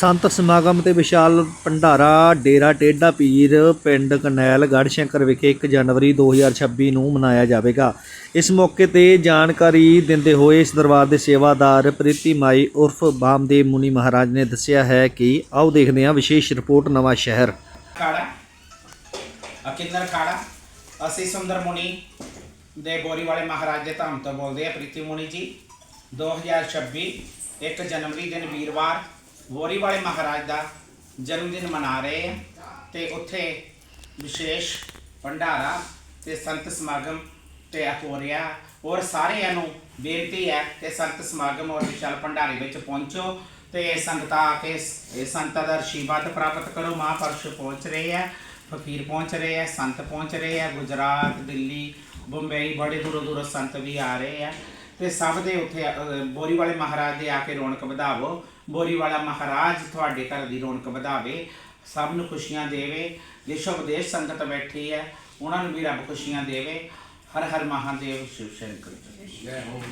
ਸੰਤ ਸਮਾਗਮ ਤੇ ਵਿਸ਼ਾਲ ਭੰਡਾਰਾ, ਡੇਰਾ ਟੇਡਾ ਪੀਰ, ਪਿੰਡ ਕਨੈਲ ਗੜ੍ਹਸ਼ੰਕਰ ਵਿਖੇ 1 ਜਨਵਰੀ 2026 ਨੂੰ ਮਨਾਇਆ ਜਾਵੇਗਾ। ਇਸ ਮੌਕੇ ਤੇ ਜਾਣਕਾਰੀ ਦਿੰਦੇ ਹੋਏ ਇਸ ਦਰਬਾਰ ਦੇ ਸੇਵਾਦਾਰ ਪ੍ਰੀਤੀ ਮਾਈ ਉਰਫ ਬਾਮਦੇਵ ਮੁਨੀ ਮਹਾਰਾਜ ਨੇ ਦੱਸਿਆ ਹੈ ਕਿ ਆਓ ਦੇਖਦੇ ਹਾਂ ਵਿਸ਼ੇਸ਼ ਰਿਪੋਰਟ ਨਵਾਂ ਸ਼ਹਿਰ। ਕਾੜਾ। ਅਕਿੰਦਰ ਕਾੜਾ? ਅਸੀਂ ਸੁੰਦਰ ਮੁਨੀ ਦੇ ਬੋਰੀ ਵਾਲੇ ਮਹਾਰਾਜ ਦੇ ਧਾਮ ਤੋਂ ਬੋਲਦੇ ਆ ਪ੍ਰੀਤੀ ਮੁਨੀ ਜੀ। 2026 1 ਜਨਵਰੀ ਦਿਨ ਵੀਰਵਾਰ ਬੋਰੀ ਵਾਲੇ ਮਹਾਰਾਜ ਦਾ ਜਨਮ ਦਿਨ ਮਨਾ ਰਹੇ ਆ ਤੇ ਉੱਥੇ ਵਿਸ਼ੇਸ਼ ਭੰਡਾਰਾ ਤੇ ਸੰਤ ਸਮਾਗਮ ਤੇ ਹੋ ਰਿਹਾ। ਔਰ ਸਾਰਿਆਂ ਨੂੰ ਬੇਨਤੀ ਹੈ ਕਿ ਸੰਤ ਸਮਾਗਮ ਔਰ ਵਿਸ਼ਾਲ ਭੰਡਾਰੇ ਵਿੱਚ ਪਹੁੰਚੋ ਤੇ ਸੰਗਤਾਂ ਆ ਕੇ ਇਸ- ਸੰਤਾਂ ਦਾ ਆਸ਼ੀਰਵਾਦ ਪ੍ਰਾਪਤ ਕਰੋ। ਮਹਾਂਪੁਰਸ਼ ਪਹੁੰਚ ਰਹੇ ਹੈ ਫਕੀਰ ਪਹੁੰਚ ਰਹੇ ਹੈ ਸੰਤ ਪਹੁੰਚ ਰਹੇ ਆ ਗੁਜਰਾਤ ਦਿੱਲੀ ਬੰਬਈ ਬੜੇ ਦੂਰੋਂ ਦੂਰੋਂ ਸੰਤ ਵੀ ਆ ਰਹੇ ਹੈ ਤੇ ਸਭ ਦੇ ਉੱਥੇ ਅ, ਬੋਰੀ ਵਾਲੇ ਮਹਾਰਾਜ ਦੇ ਆ ਕੇ ਰੌਣਕ ਵਧਾਵੋ। ਬੋਰੀਵਾਲਾ ਮਹਾਰਾਜ ਤੁਹਾਡੇ ਘਰ ਦੀ ਰੌਣਕ ਵਧਾਵੇ, ਸਭ ਨੂੰ ਖੁਸ਼ੀਆਂ ਦੇਵੇ, ਦੇਸ਼ੋ ਵਿਦੇਸ਼ ਸੰਗਤ ਬੈਠੀ ਹੈ, ਉਹਨਾਂ ਨੂੰ ਵੀ ਰੱਬ ਖੁਸ਼ੀਆਂ ਦੇਵੇ, ਹਰ ਹਰ ਮਹਾਦੇਵ ਸ਼ਿਵ ਸ਼ੰਕਰ ਜੈ ਹੋ